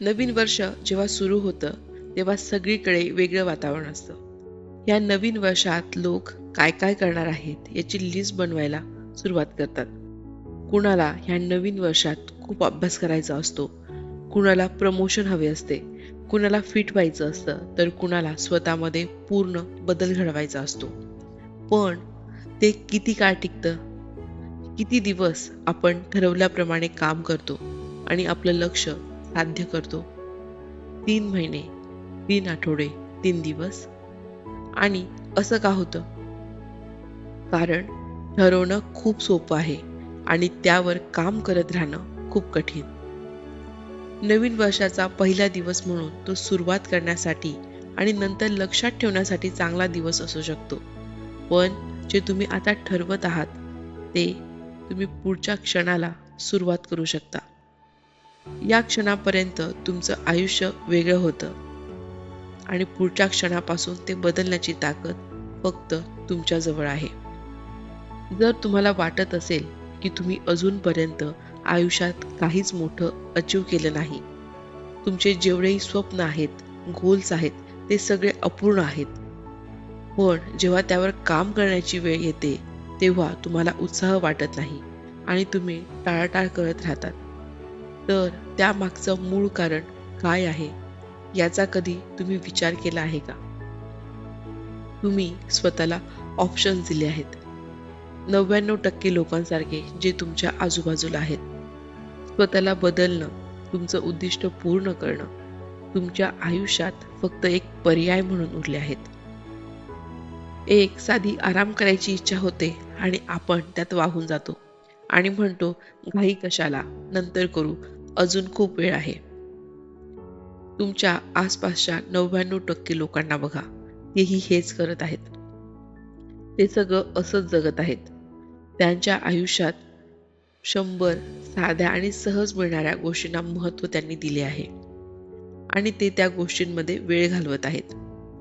नवीन वर्ष जेव्हा सुरू होतं तेव्हा सगळीकडे वेगळं वातावरण असतं. या नवीन वर्षात लोक काय काय करणार आहेत याची लिस्ट बनवायला सुरुवात करतात. कुणाला ह्या नवीन वर्षात खूप अभ्यास करायचा असतो कुणाला प्रमोशन हवे असते कुणाला फिट व्हायचं असतं तर कुणाला स्वतःमध्ये पूर्ण बदल घडवायचा असतो. पण ते किती काळ टिकतं? किती दिवस आपण ठरवल्याप्रमाणे काम करतो आणि आपलं लक्ष साध्य करतो. तीन महिने तीन आठवडे तीन दिवस. आणि असं का होतं? कारण ठरवणं खूप सोपं आहे आणि त्यावर काम करत राहणं खूप कठीण. नवीन वर्षाचा पहिला दिवस म्हणून तो सुरुवात करण्यासाठी आणि नंतर लक्षात ठेवण्यासाठी चांगला दिवस असू शकतो. पण जे तुम्ही आता ठरवत आहात ते तुम्ही पुढच्या क्षणाला सुरुवात करू शकता. या क्षणापर्यंत तुमचं आयुष्य वेगळं होतं. आणि पुढच्या क्षणापासून ते बदलण्याची ताकद फक्त तुमच्याजवळ आहे. जर तुम्हाला वाटत असेल की तुम्ही अजूनपर्यंत आयुष्यात काहीच मोठं अचीव केलं नाही तुमचे जेवढेही स्वप्न आहेत गोल्स आहेत ते सगळे अपूर्ण आहेत. पण जेव्हा त्यावर काम करण्याची वेळ येते तेव्हा तुम्हाला उत्साह वाटत नाही आणि तुम्ही टाळाटाळ करत राहतात. तर त्यामागचं मूळ कारण काय आहे? याचा कधी तुम्ही विचार केला आहे का? तुम्ही स्वतःला ऑप्शन दिले आहेत. नव्याण्णव टक्के लोकांसारखे जे तुमच्या आजूबाजूला आहेत. स्वतःला बदलणं तुमचं उद्दिष्ट पूर्ण करणं तुमच्या आयुष्यात फक्त एक पर्याय म्हणून उरले आहेत. एक साधी आराम करायची इच्छा होते आणि आपण त्यात वाहून जातो. आणि म्हणतो घाई कशाला? नंतर करू. अजून खूप वेळ आहे. तुमच्या आसपासच्या नव्याण्णव टक्के लोकांना बघा. तेही हेच करत आहेत. ते सगळं असंच जगत आहेत. त्यांच्या आयुष्यात शंभर साध्या आणि सहज मिळणाऱ्या गोष्टींना महत्त्व त्यांनी दिले आहे. आणि ते त्या गोष्टींमध्ये वेळ घालवत आहेत.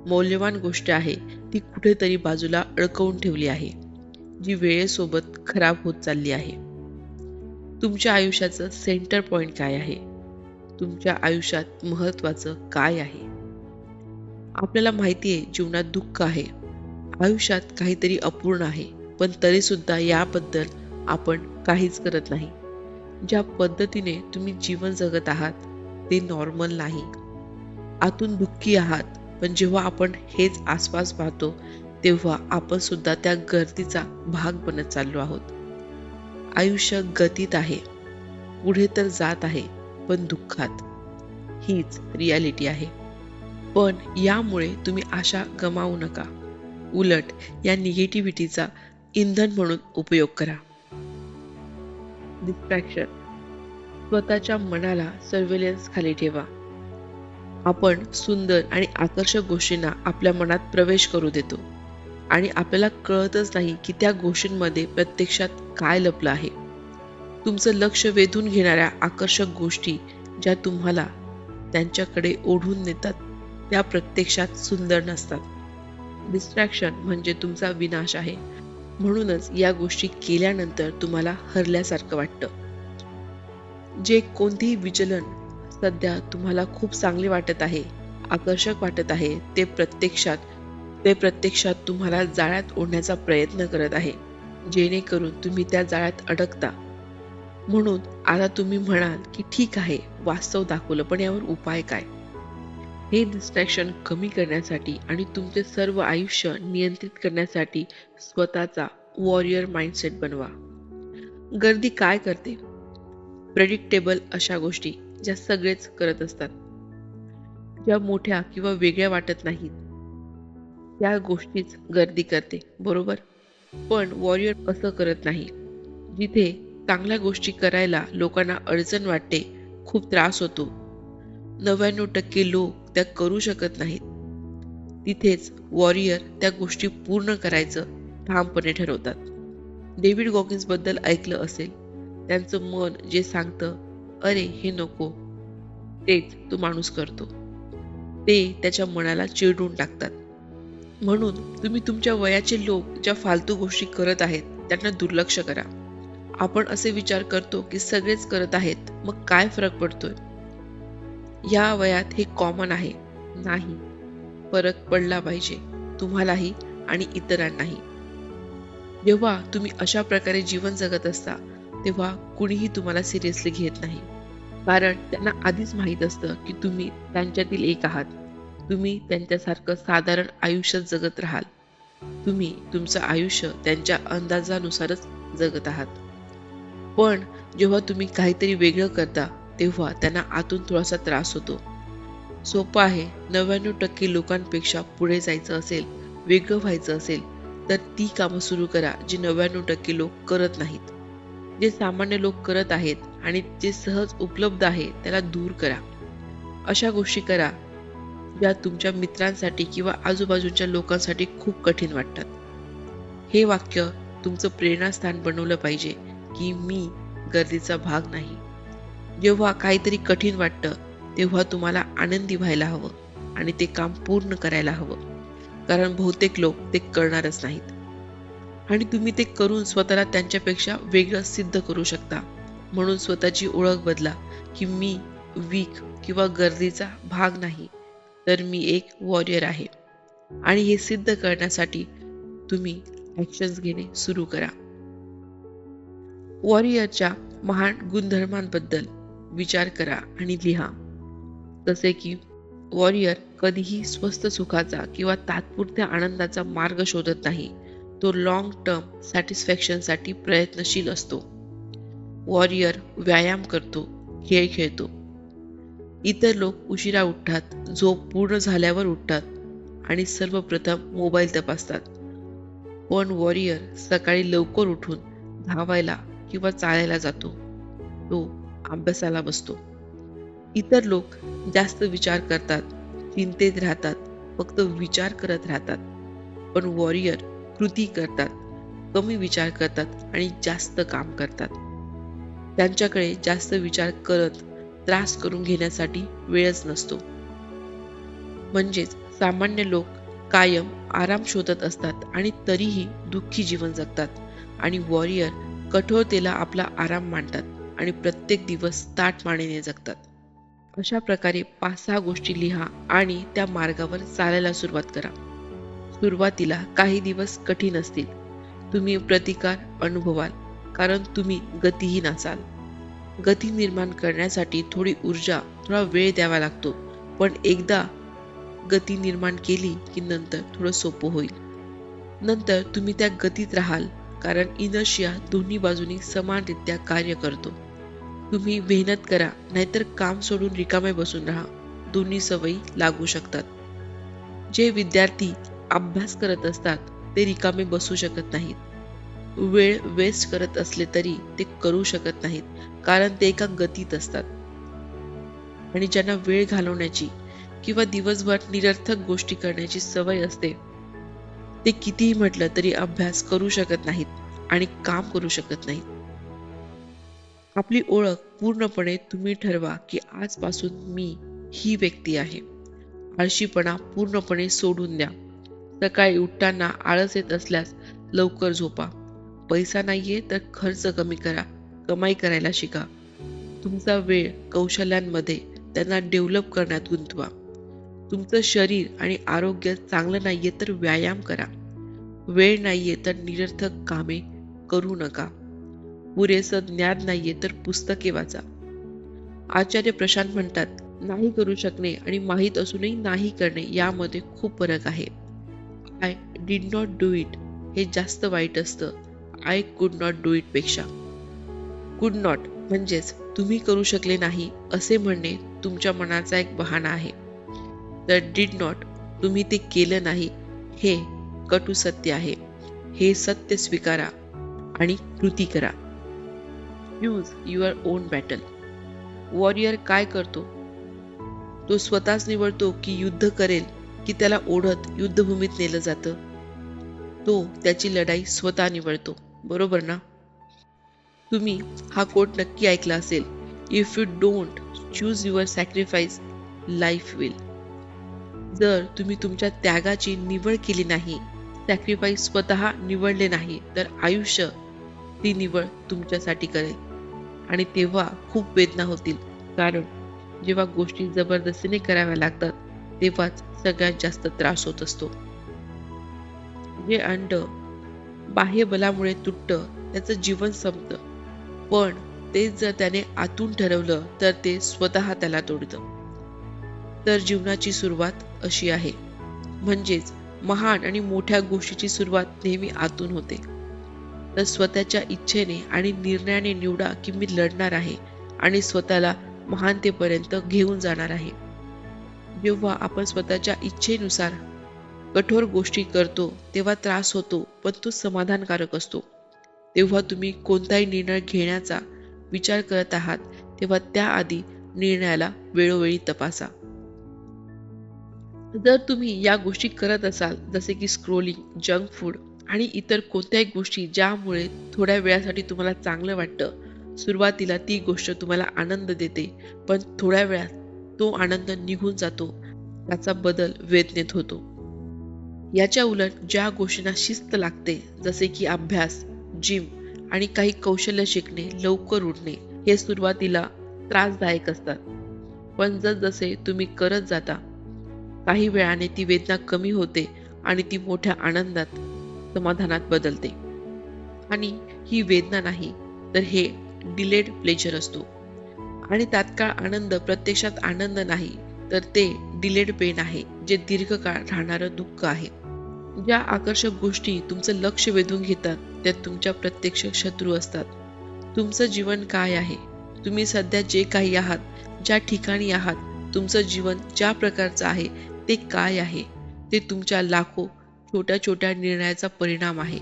मौल्यवान गोष्ट आहे. ती कुठेतरी बाजूला अडकवून ठेवली आहे. जी वेळेसोबत खराब होत चालली आहे. तुमच्या आयुष्याचं सेंटर पॉइंट काय आहे? तुमच्या आयुष्यात महत्वाचं काय आहे? आपल्याला माहिती आहे जीवनात दुःख आहे. आयुष्यात काहीतरी अपूर्ण आहे पण तरी सुद्धा याबद्दल आपण काहीच करत नाही. ज्या पद्धतीने तुम्ही जीवन जगत आहात ते नॉर्मल नाही. आतून दुःखी आहात पण जेव्हा आपण हेच आसपास पाहतो तेव्हा आपण सुद्धा त्या गर्दीचा भाग बनत चाललो आहोत. आयुष्य गतीत आहे. पुढे तर जात आहे पण दुःखात. हीच रियालिटी आहे. पण यामुळे तुम्ही आशा गमावू नका. उलट या निगेटिव्हिटीचा इंधन म्हणून उपयोग करा. डिस्ट्रॅक्शन स्वतःच्या मनाला सर्वेलन्स खाली ठेवा. आपण सुंदर आणि आकर्षक गोष्टींना आपल्या मनात प्रवेश करू देतो. आणि आपल्याला कळतच नाही की त्या गोष्टींमध्ये प्रत्यक्षात काय लपलं आहे. तुमचं लक्ष वेधून घेणाऱ्या आकर्षक गोष्टी ज्या तुम्हाला त्यांच्याकडे ओढून नेतात त्या प्रत्यक्षात सुंदर नसतात. डिस्ट्रॅक्शन म्हणजे तुमचा विनाश आहे. म्हणूनच या गोष्टी केल्यानंतर तुम्हाला हरल्यासारखं वाटतं. जे कोणतेही विचलन सध्या तुम्हाला खूप चांगले वाटत आहे आकर्षक वाटत आहे ते प्रत्यक्षात ते प्रत्यक्षात तुम्हाला जाळ्यात ओढण्याचा प्रयत्न करत आहे. जेणेकरून तुम्ही त्या जाळ्यात अडकता. म्हणून आता तुम्ही म्हणाल की ठीक आहे वास्तव दाखवलं पण यावर उपाय काय? हे डिस्ट्रॅक्शन कमी करण्यासाठी आणि तुमचे सर्व आयुष्य नियंत्रित करण्यासाठी स्वतःचा वॉरियर माइंडसेट बनवा. गर्दी काय करते? प्रेडिक्टेबल अशा गोष्टी ज्या सगळेच करत असतात. ज्या मोठ्या किंवा वेगळ्या वाटत नाहीत. त्या गोष्टीच गर्दी करते बरोबर? पण वॉरियर असं करत नाही. जिथे चांगल्या गोष्टी करायला लोकांना अडचण वाटते खूप त्रास होतो. नव्याण्णव टक्के लोक त्या करू शकत नाहीत. तिथेच वॉरियर त्या गोष्टी पूर्ण करायचं ठामपणे ठरवतात. डेव्हिड गॉकिन्सबद्दल ऐकलं असेल त्यांचं मन जे सांगतं अरे हे नको तेच तो माणूस करतो. ते त्याच्या मनाला चिरडून टाकतात. म्हणून तुम्ही तुमच्या वयाचे लोक ज्या फालतू गोष्टी करत आहेत त्यांना दुर्लक्ष करा. आपण असे विचार करतो की सगळेच करत आहेत मग काय फरक पडतोय? या वयात हे कॉमन आहे. नाही. फरक पडला पाहिजे. तुम्हालाही आणि इतरांनाही. जेव्हा तुम्ही अशा प्रकारे जीवन जगत असता तेव्हा कुणीही तुम्हाला सिरियसली घेत नाही. कारण त्यांना आधीच माहीत असतं की तुम्ही त्यांच्यातील एक आहात. तुम्ही त्यांच्यासारखं साधारण आयुष्य जगत राहाल. तुम्ही तुमचं आयुष्य त्यांच्या अंदाजानुसारच जगत आहात. पण जेव्हा तुम्ही काहीतरी वेगळं करता तेव्हा त्यांना आतून थोडासा त्रास होतो. सोपं आहे नव्याण्णव टक्के लोकांपेक्षा पुढे जायचं असेल वेगळं व्हायचं असेल तर ती कामं सुरू करा जी नव्याण्णव टक्के लोक करत नाहीत. जे सामान्य लोक करत आहेत आणि जे सहज उपलब्ध आहे त्याला दूर करा. अशा गोष्टी करा ज्या तुमच्या मित्रांसाठी किंवा आजूबाजूच्या लोकांसाठी खूप कठीण वाटतात. हे वाक्य तुमचं प्रेरणास्थान बनवलं पाहिजे की मी गर्दीचा भाग नाही. जेव्हा काहीतरी कठीण वाटतं तेव्हा तुम्हाला आनंदी व्हायला हवं आणि ते काम पूर्ण करायला हवं. कारण बहुतेक लोक ते करणारच नाहीत. आणि तुम्ही ते करून स्वतःला त्यांच्यापेक्षा वेगळं सिद्ध करू शकता. म्हणून स्वतःची ओळख बदला की मी वीक किंवा गर्दीचा भाग नाही. तर मी एक वॉरियर आहे. आणि हे सिद्ध करण्यासाठी तुम्ही ॲक्शन्स घेणे सुरू करा. वॉरियरच्या महान गुणधर्मांबद्दल विचार करा आणि लिहा. जसे की वॉरियर कधीही स्वस्त सुखाचा किंवा तात्पुरत्या आनंदाचा मार्ग शोधत नाही. तो लॉंग टर्म सॅटिस्फॅक्शनसाठी प्रयत्नशील असतो. वॉरियर व्यायाम करतो खेळ खेळतो. इतर लोक उशिरा उठतात झोप पूर्ण झाल्यावर उठतात आणि सर्वप्रथम मोबाईल तपासतात. पण वॉरियर सकाळी लवकर उठून धावायला किंवा चालायला जातो. तो अभ्यासाला बसतो. इतर लोक जास्त विचार करतात चिंतेत राहतात फक्त विचार करत राहतात. पण वॉरियर कृती करतात कमी विचार करतात आणि जास्त काम करतात. त्यांच्याकडे जास्त विचार करत त्रास करून घेण्यासाठी वेळच नसतो. म्हणजेच सामान्य लोक कायम आराम शोधत असतात आणि तरीही दुःखी जीवन जगतात आणि वॉरियर कठोरतेला आपला आराम मानतात आणि प्रत्येक दिवस ताट मानेने जगतात. अशा प्रकारे पाच सहा गोष्टी लिहा आणि त्या मार्गावर चालायला सुरुवात करा. सुरुवातीला काही दिवस कठीण असतील. तुम्ही प्रतिकार अनुभवाल कारण तुम्ही गतीहीन असाल. गती निर्माण करण्यासाठी थोडी ऊर्जा थोडा वेळ द्यावा लागतो. पण एकदा गती निर्माण केली की नंतर थोडं सोपं होईल. नंतर तुम्ही त्या गतीत राहाल कारण इनर्शिया दोन्ही बाजूनी समानरित्या कार्य करतो. तुम्ही मेहनत करा नाहीतर काम सोडून रिकामे बसून राहा. दोन्ही सवयी लागू शकतात. जे विद्यार्थी अभ्यास करत असतात ते रिकामे बसू शकत नाहीत. वेळ वेस्ट करत असले तरी ते करू शकत नाहीत कारण ते एका गतीत असतात. आणि ज्यांना वेळ घालवण्याची किंवा दिवसभर निरर्थक गोष्टी करण्याची सवय असते ते कितीही म्हटलं तरी अभ्यास करू शकत नाहीत आणि काम करू शकत नाहीत. आपली ओळख पूर्णपणे तुम्ही ठरवा की आजपासून मी ही व्यक्ती आहे. आळशीपणा पूर्णपणे सोडून द्या. सकाळी उठताना आळस येत असल्यास लवकर झोपा. पैसा नाहीये तर खर्च कमी करा. कमाई करायला शिका. तुमचा वेळ कौशल्यांमध्ये त्यांना डेव्हलप करण्यात गुंतवा. तुमचं शरीर आणि आरोग्य चांगलं नाहीये तर व्यायाम करा. वेळ नाहीये तर निरर्थक कामे करू नका. पुरेसं ज्ञान नाहीये तर पुस्तके वाचा. आचार्य प्रशांत म्हणतात नाही करू शकणे आणि माहीत असूनही नाही करणे यामध्ये खूप फरक आहे. I did not do it हे जास्त वाईट असतं. आय कुड नॉट डू इटपेक्षा कुड नॉट म्हणजेच तुम्ही करू शकले नाही असे म्हणणे तुमच्या मनाचा एक बहाणा आहे. तर डीड नॉट तुम्ही ते केलं नाही हे कटू सत्य आहे. हे सत्य स्वीकारा आणि कृती करा. Use your own battle warrior काय करतो? तो स्वतःच निवडतो की युद्ध करेल की त्याला ओढत युद्धभूमीत नेलं जातं. तो त्याची लढाई स्वतः निवडतो. बरोबर ना? तुम्ही हा कोट नक्की ऐकला असेल. If you don't choose your sacrifice life will जर तुम्ही तुमच्या त्यागाची निवड केली नाही सॅक्रिफाईस स्वतः निवडले नाही तर आयुष्य ती निवड तुमच्यासाठी करेल. आणि तेव्हा खूप वेदना होतील. कारण जेव्हा गोष्टी जबरदस्तीने कराव्या लागतात तेव्हाच सगळ्यात जास्त त्रास होत असतो. जे अंड बाह्य बलामुळे तुटतं त्याचं जीवन संपतं. पण तेच जर त्याने आतून ठरवलं तर ते स्वतः त्याला तोडतं. तर जीवनाची सुरुवात अशी आहे. म्हणजेच महान आणि मोठ्या गोष्टीची सुरुवात नेहमी आतून होते. तर स्वतःच्या इच्छेने आणि निर्णयाने निवडा की मी लढणार आहे आणि स्वतःला महानतेपर्यंत घेऊन जाणार आहे. जेव्हा आपण स्वतःच्या इच्छेनुसार कठोर गोष्टी करतो तेव्हा त्रास होतो पण तो समाधानकारक असतो. तेव्हा तुम्ही कोणताही निर्णय घेण्याचा विचार करत आहात तेव्हा त्याआधी निर्णयाला वेळोवेळी तपासा. जर तुम्ही या गोष्टी करत असाल जसे की स्क्रोलिंग जंक फूड आणि इतर कोणत्याही गोष्टी ज्यामुळे थोड्या वेळासाठी तुम्हाला चांगलं वाटतं सुरुवातीला ती गोष्ट तुम्हाला आनंद देते पण थोड्या वेळात तो आनंद निघून जातो त्याचा बदल वेदनेत होतो. याच्या उलट ज्या गोष्टींना शिस्त लागते जसे की अभ्यास जिम आणि काही कौशल्य शिकणे लवकर उठणे हे सुरुवातीला त्रासदायक असतात. पण जसजसे तुम्ही करत जाता काही वेळाने ती वेदना कमी होते आणि ती मोठ्या आनंदात समाधानात बदलते. आणि ही वेदना नाही तर हे डिलेड प्लेजर असतो. आणि तात्काळ आनंद प्रत्यक्षात आनंद नाही तर ते डिलेड पेन आहे जे दीर्घकाळ राहणारं दुःख आहे. ज्या आकर्षक गोष्टी तुमचं लक्ष वेधून घेतात त्या तुमच्या प्रत्यक्ष शत्रू असतात. तुमचं जीवन काय आहे? तुम्ही सध्या जे काही आहात ज्या ठिकाणी आहात तुमचं जीवन ज्या प्रकारचं आहे ते काय आहे? ते तुमच्या लाखो छोट्या छोट्या निर्णयाचा परिणाम आहे.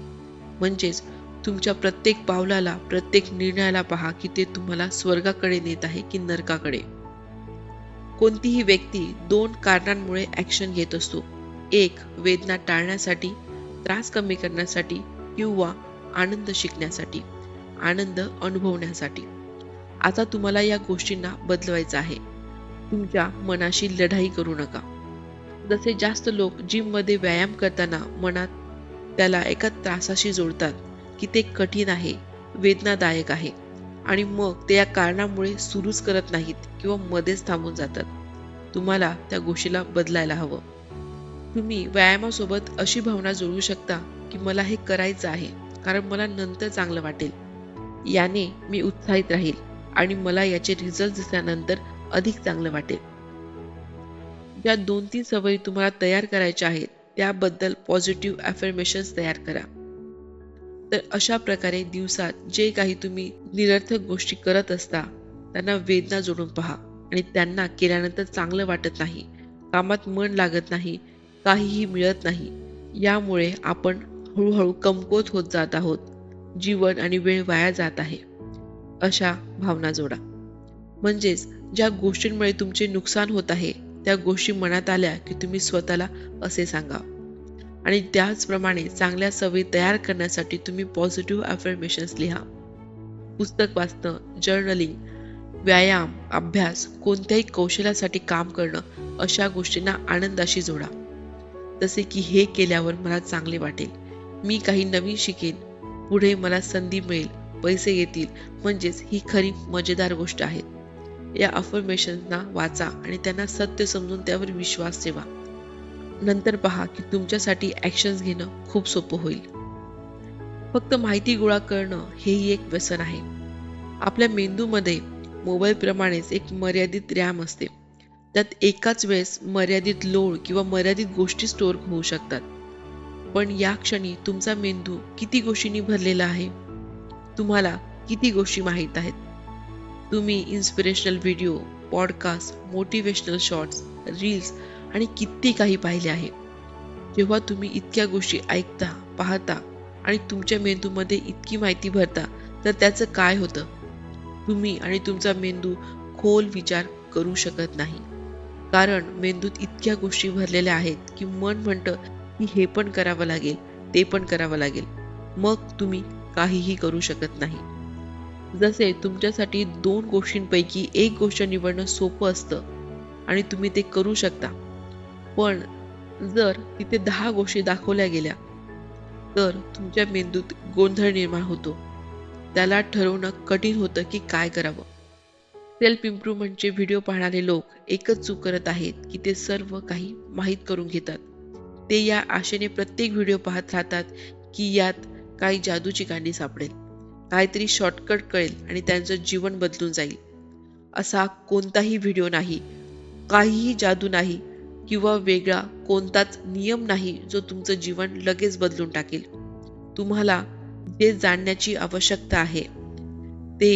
म्हणजेच तुमच्या प्रत्येक पावलाला प्रत्येक निर्णयाला पहा की ते तुम्हाला स्वर्गाकडे नेत आहे की नरकाकडे. कोणतीही व्यक्ती दोन कारणांमुळे ऍक्शन घेत असतो. एक वेदना टाळण्यासाठी त्रास कमी करण्यासाठी किंवा आनंद शिकण्यासाठी आनंद अनुभवण्यासाठी. आता तुम्हाला या गोष्टींना बदलवायचं आहे. तुमच्या मनाशी लढाई करू नका. जसे जास्त लोक जिममध्ये व्यायाम करताना मनात त्याला एका त्रासाशी जोडतात की ते कठीण आहे वेदनादायक आहे आणि मग ते या कारणामुळे सुरूच करत नाहीत किंवा मध्येच थांबून जातात. तुम्हाला त्या गोष्टीला बदलायला हवं. तुम्ही व्यायामासोबत अशी भावना जुळवू शकता की मला हे करायचं आहे कारण मला नंतर चांगलं वाटेल. याने मी उत्साहित राहील आणि मला याचे रिझल्ट दिसल्यानंतर अधिक चांगलं वाटेल. ज्या दोन तीन सवयी तुम्हाला तयार करायच्या आहेत त्याबद्दल पॉझिटिव्ह ॲफर्मेशन्स तयार करा. तर अशा प्रकारे दिवसात जे काही तुम्ही निरर्थक गोष्टी करत असता त्यांना वेदना जोडून पहा आणि त्यांना केल्यानंतर चांगलं वाटत नाही कामात मन लागत नाही काहीही मिळत नाही. यामुळे आपण हळूहळू कमकुवत होत जात आहोत. जीवन आणि वेळ वाया जात आहे. अशा भावना जोडा. म्हणजेच ज्या गोष्टींमुळे तुमचे नुकसान होत आहे त्या गोष्टी मनात आल्या की तुम्ही स्वतःला असे सांगा आणि त्याचप्रमाणे चांगल्या सवयी तयार करण्यासाठी तुम्ही पॉझिटिव्ह अफर्मेशन्स लिहा. पुस्तक वाचणं जर्नलिंग व्यायाम अभ्यास कोणत्याही कौशल्यासाठी काम करणं अशा गोष्टींना आनंदाशी जोडा. जसे की हे केल्यावर मला चांगले वाटेल. मी काही नवीन शिकेन. पुढे मला संधी मिळेल. पैसे येतील. म्हणजेच ही खरी मजेदार गोष्ट आहे. या अफर्मेशन्सना वाचा आणि त्यांना सत्य समजून त्यावर विश्वास ठेवा. नंतर पहा की तुमच्यासाठी ॲक्शन्स घेणं खूप सोपं होईल. फक्त माहिती गोळा करणं हेही एक व्यसन आहे. आपल्या मेंदूमध्ये मोबाईलप्रमाणेच एक मर्यादित रॅम असते. त्यात एकाच वेळेस मर्यादित लोळ किंवा मर्यादित गोष्टी स्टोअर होऊ शकतात. पण या क्षणी तुमचा मेंदू किती गोष्टींनी भरलेला आहे? तुम्हाला किती गोष्टी माहीत आहेत? तुम्ही inspirational video podcast motivational shorts reels आणि किती काही पाहिले आहे. जेव्हा तुम्ही इतक्या गोष्टी ऐकता पाहता आणि तुमच्या मेंदूमध्ये इतकी माहिती भरता तर त्याचं काय होतं? तुम्ही आणि तुमचा मेंदू खोल विचार करू शकत नाही. कारण मेंदूत इतक्या गोष्टी भरलेल्या आहेत की मन म्हणतं की हे पण करावं लागेल ते पण करावं लागेल. मग तुम्ही काहीही करू शकत नाही. जसे तुमच्यासाठी दोन गोष्टींपैकी एक गोष्ट निवडणं सोपं असतं आणि तुम्ही ते करू शकता. पण जर तिथे दहा गोष्टी दाखवल्या गेल्या तर तुमच्या मेंदूत गोंधळ निर्माण होतो. त्याला ठरवणं कठीण होतं की काय करावं. सेल्फ इम्प्रूव्हमेंटचे व्हिडिओ पाहणारे लोक एकच चूक करत आहेत की ते सर्व काही माहीत करून घेतात. ते या आशेने प्रत्येक व्हिडिओ पाहत राहतात की यात काही जादूची गाणी सापडेल. काहीतरी शॉर्टकट कळेल आणि त्यांचं जीवन बदलून जाईल. असा कोणताही व्हिडिओ नाही काहीही जादू नाही किंवा वेगळा कोणताच नियम नाही जो तुमचं जीवन लगेच बदलून टाकेल. तुम्हाला जे जाणण्याची आवश्यकता आहे ते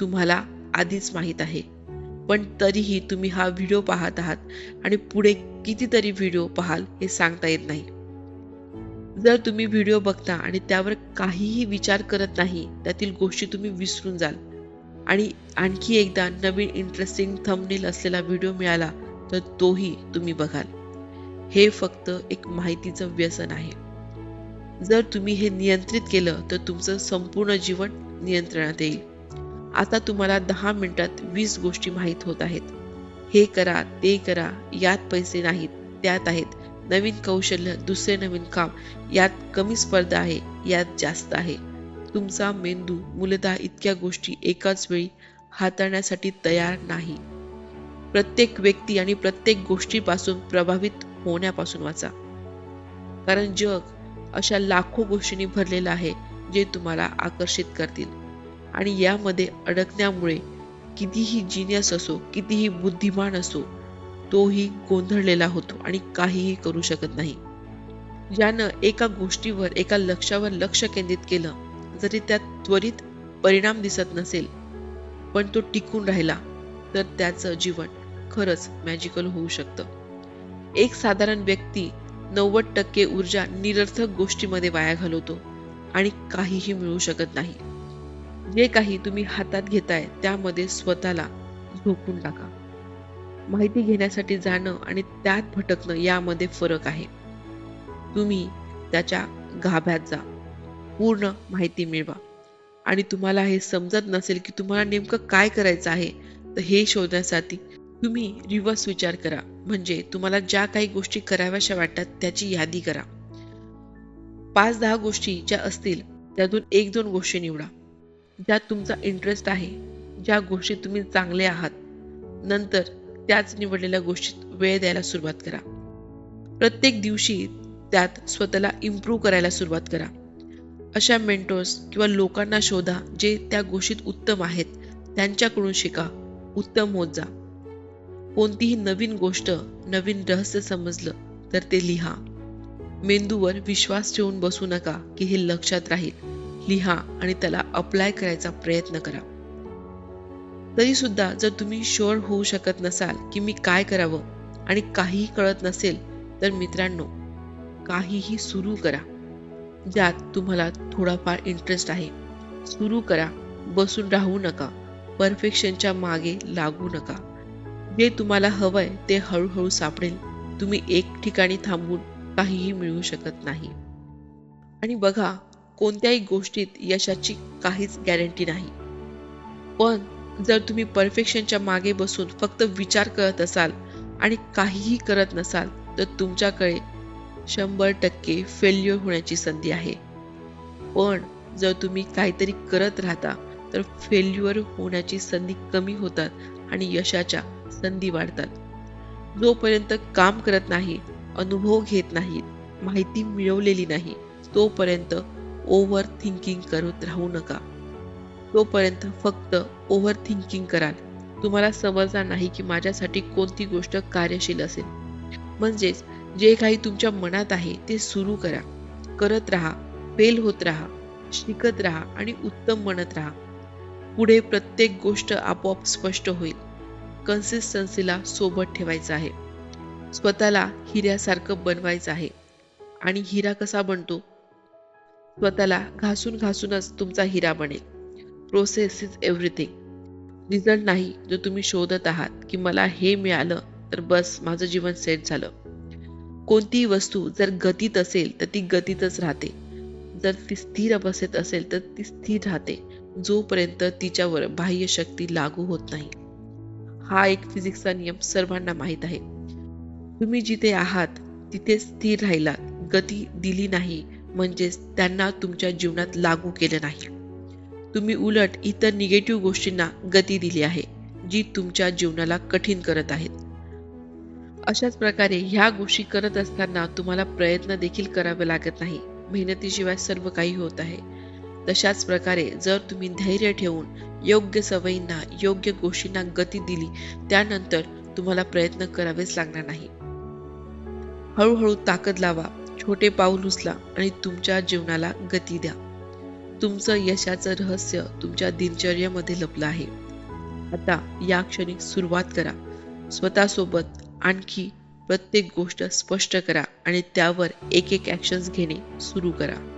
तुम्हाला आधीच माहीत आहे. पण तरीही तुम्ही हा व्हिडिओ पाहत आहात आणि पुढे कितीतरी व्हिडिओ पाहाल हे सांगता येत नाही. जर तुम्ही व्हिडिओ बघता आणि त्यावर काहीही विचार करत नाही त्यातील गोष्टी तुम्ही विसरून जाल. आणि आणखी एकदा नवीन इंटरेस्टिंग थंबनेल असलेला व्हिडिओ मिळाला तर तोही तुम्ही बघाल. हे फक्त एक माहितीचं व्यसन आहे. जर तुम्ही हे नियंत्रित केलं तर तुमचं संपूर्ण जीवन नियंत्रणात येईल. आता तुम्हाला दहा मिनिटात वीस गोष्टी माहीत होत आहेत. हे करा ते करा यात पैसे नाहीत त्यात आहेत. नवीन कौशल्य दुसरे नवीन काम यात कमी स्पर्धा आहे यात जास्त आहे. तुमचा मेंदू मूलतः इतक्या गोष्टी एकाच वेळी हाताळण्यासाठी तयार नाही. प्रत्येक व्यक्ती आणि प्रत्येक गोष्टीपासून प्रभावित होण्यापासून वाचा. कारण जग अशा लाखो गोष्टींनी भरलेलं आहे जे तुम्हाला आकर्षित करतील. आणि यामध्ये अडकण्यामुळे कितीही जिनियस असो कितीही बुद्धिमान असो तोही गोंधळलेला होतो आणि काहीही करू शकत नाही. ज्यानं एका गोष्टीवर एका लक्षावर लक्ष केंद्रित केलं जरी त्यात त्वरित परिणाम दिसत नसेल पण तो टिकून राहिला तर त्याचं जीवन खरंच मॅजिकल होऊ शकतं. एक साधारण व्यक्ती नव्वद टक्के ऊर्जा निरर्थक गोष्टीमध्ये वाया घालवतो आणि काहीही मिळू शकत नाही. जे काही तुम्ही हातात घेताय त्यामध्ये स्वतःला झोपून टाका. माहिती घेण्यासाठी जाणं आणि त्यात भटकणं यामध्ये फरक आहे. तुम्ही त्याच्या गाभ्यात जा. पूर्ण माहिती मिळवा. आणि तुम्हाला हे समजत नसेल की तुम्हाला नेमकं काय करायचं आहे तर हे शोधण्यासाठी तुम्ही रिव्हर्स विचार करा. म्हणजे तुम्हाला ज्या काही गोष्टी कराव्याशा वाटतात त्याची यादी करा. पाच दहा गोष्टी ज्या असतील त्यातून एक दोन गोष्टी निवडा. ज्यात तुमचा इंटरेस्ट आहे ज्या गोष्टीत तुम्ही चांगले आहात नंतर त्याच निवडलेल्या गोष्टीत वेळ द्यायला सुरुवात करा. प्रत्येक दिवशी त्यात स्वतःला इम्प्रूव्ह करायला सुरुवात करा. अशा मेंटोर्स किंवा लोकांना शोधा जे त्या गोष्टीत उत्तम आहेत त्यांच्याकडून शिका उत्तम होत जा. कोणतीही नवीन गोष्ट नवीन रहस्य समजलं तर ते लिहा. मेंदूवर विश्वास ठेवून बसू नका की हे लक्षात राहील. लिहा आणि त्याला अप्लाय करायचा प्रयत्न करा. तरी सुद्धा जर तुम्ही शुअर होऊ शकत नसाल की मी काय करावं आणि काहीही कळत नसेल तर मित्रांनो काहीही सुरू करा. ज्यात तुम्हाला थोडाफार इंटरेस्ट आहे सुरू करा. बसून राहू नका. परफेक्शनच्या मागे लागू नका. जे तुम्हाला हवंय ते हळूहळू सापडेल. तुम्ही एक ठिकाणी थांबून काहीही मिळवू शकत नाही. आणि बघा कोणत्याही गोष्टीत यशाची काहीच गॅरंटी नाही. पण जर तुम्ही परफेक्शनच्या मागे बसून फक्त विचार करत असाल आणि काहीही करत नसाल तर तुमच्याकडे शंभर टक्के फेल्युअर होण्याची संधी आहे. पण जर तुम्ही काहीतरी करत राहता तर फेल्युअर होण्याची संधी कमी होतात आणि यशाच्या संधी वाढतात. जोपर्यंत काम करत नाही अनुभव घेत नाहीत माहिती मिळवलेली नाही तोपर्यंत ओव्हर थिंकिंग करत राहू नका. तोपर्यंत फक्त ओव्हर थिंकिंग कराल. तुम्हाला समजणार नाही की माझ्यासाठी कोणती गोष्ट कार्यशील असेल. म्हणजेच जे काही तुमच्या मनात आहे ते सुरू करा. करत राहा फेल होत राहा शिकत राहा आणि उत्तम म्हणत राहा. पुढे प्रत्येक गोष्ट आपोआप स्पष्ट होईल. कन्सिस्टन्सीला सोबत ठेवायचं आहे. स्वतःला हिऱ्यासारखं बनवायचं आहे. आणि हिरा कसा बनतो? स्वतःला घासून घासूनच तुमचा हिरा बनेल. प्रोसेस इज एव्हरीथिंग रिझल्ट नाही जो तुम्ही शोधत आहात की मला हे मिळालं तर बस माझं जीवन सेट झालं. कोणतीही वस्तू जर गतीत असेल तर ती गतीतच राहते. जर ती स्थिर अवस्थेत असेल तर ती स्थिर राहते. जोपर्यंत तिच्यावर बाह्य शक्ती लागू होत नाही. हा एक फिजिक्सचा नियम सर्वांना माहीत आहे. तुम्ही जिथे आहात तिथे स्थिर राहिलात. गती दिली नाही. म्हणजेच त्यांना तुमच्या जीवनात लागू केलं नाही. तुम्ही उलट इतर निगेटिव्ह गोष्टींना गती दिली आहे जी तुमच्या जीवनाला कठीण करत आहेत. अशाच प्रकारे ह्या गोष्टी करत असताना तुम्हाला प्रयत्न देखील करावे लागत नाही. मेहनतीशिवाय सर्व काही होत आहे. तशाच प्रकारे जर तुम्ही धैर्य ठेवून योग्य सवयींना योग्य गोष्टींना गती दिली त्यानंतर तुम्हाला प्रयत्न करावेच लागणार नाही. हळूहळू ताकद लावा. छोटे पाऊल उचला आणि तुमच्या जीवनाला गती द्या. तुमचं यशाचं रहस्य तुमच्या दिनचर्येमध्ये लपलं आहे. आता या क्षणी सुरुवात करा. स्वतःसोबत आणखी प्रत्येक गोष्ट स्पष्ट करा आणि त्यावर एक एक ॲक्शन्स घेणे सुरू करा.